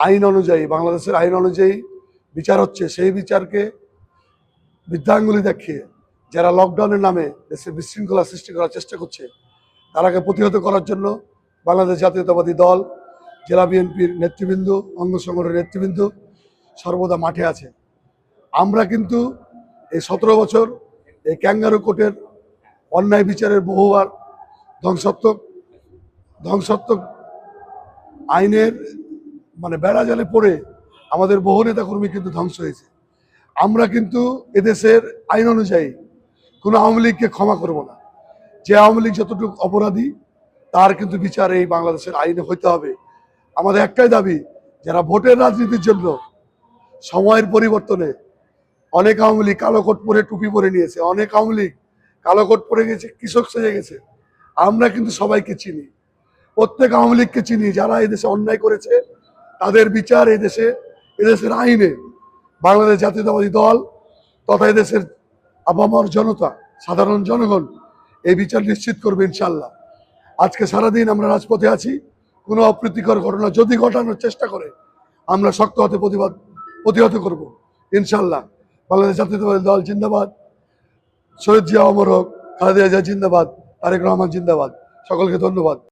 আইন অনুযায়ী, বাংলাদেশের আইন অনুযায়ী বিচার হচ্ছে, সেই বিচারকে বৃদ্ধাঙ্গুলি দেখিয়ে যারা লকডাউনের নামে দেশে বিশৃঙ্খলা সৃষ্টি করার চেষ্টা করছে, তারাকে প্রতিহত করার জন্য বাংলাদেশ জাতীয়তাবাদী দল, জেলা বিএনপির নেতৃবৃন্দ, অঙ্গ সংগঠনের নেতৃবৃন্দ সর্বদা মাঠে আছে। আমরা কিন্তু এই সতেরো বছর এই ক্যাঙ্গারু কোর্টের অন্যায় বিচারের বহুবার ধ্বংসাত্মক ধ্বংসাত্মক আইনের মানে বেড়া জালে পড়ে আমাদের বহু নেতাকর্মী কিন্তু ধ্বংস হয়েছে। আমরা কিন্তু এদেশের আইন অনুযায়ী কোনো আওয়ামী লীগকে ক্ষমা করব না। যে আওয়ামী লীগ যতটুকু অপরাধী, তার কিন্তু বিচার এই বাংলাদেশের আইনে হইতে হবে। আমাদের একটাই দাবি, যারা ভোটের রাজনীতির জন্য সময়ের পরিবর্তনে অনেক আওয়ামী লীগ কালো কোট পরে টুপি পরে নিয়েছে, অনেক আওয়ামী লীগ কালো কোট পরে গেছে, কৃষক সেজে গেছে, আমরা কিন্তু সবাইকে চিনি। প্রত্যেক আওয়ামী লীগকে চিনি, যারা এদেশে অন্যায় করেছে তাদের বিচার এদেশে এদেশের আইনে বাংলাদেশ জাতীয়তাবাদী দল তথা এদেশের আবামার জনতা, সাধারণ জনগণ এই বিচার নিশ্চিত করবে ইনশাল্লাহ আজকে সারাদিন আমরা রাজপথে আছি, কোনো অপ্রীতিকর ঘটনা যদি ঘটানোর চেষ্টা করে, আমরা শক্ত হাতে প্রতিবাদ, প্রতিহত করব ইনশাল্লাহ বাংলাদেশ জাতীয়তাবাদী দল জিন্দাবাদ, শহীদ জিয়া অমর হোক, খালেদা জিয়া জিন্দাবাদ, তারেক রহমান জিন্দাবাদ। সকলকে ধন্যবাদ।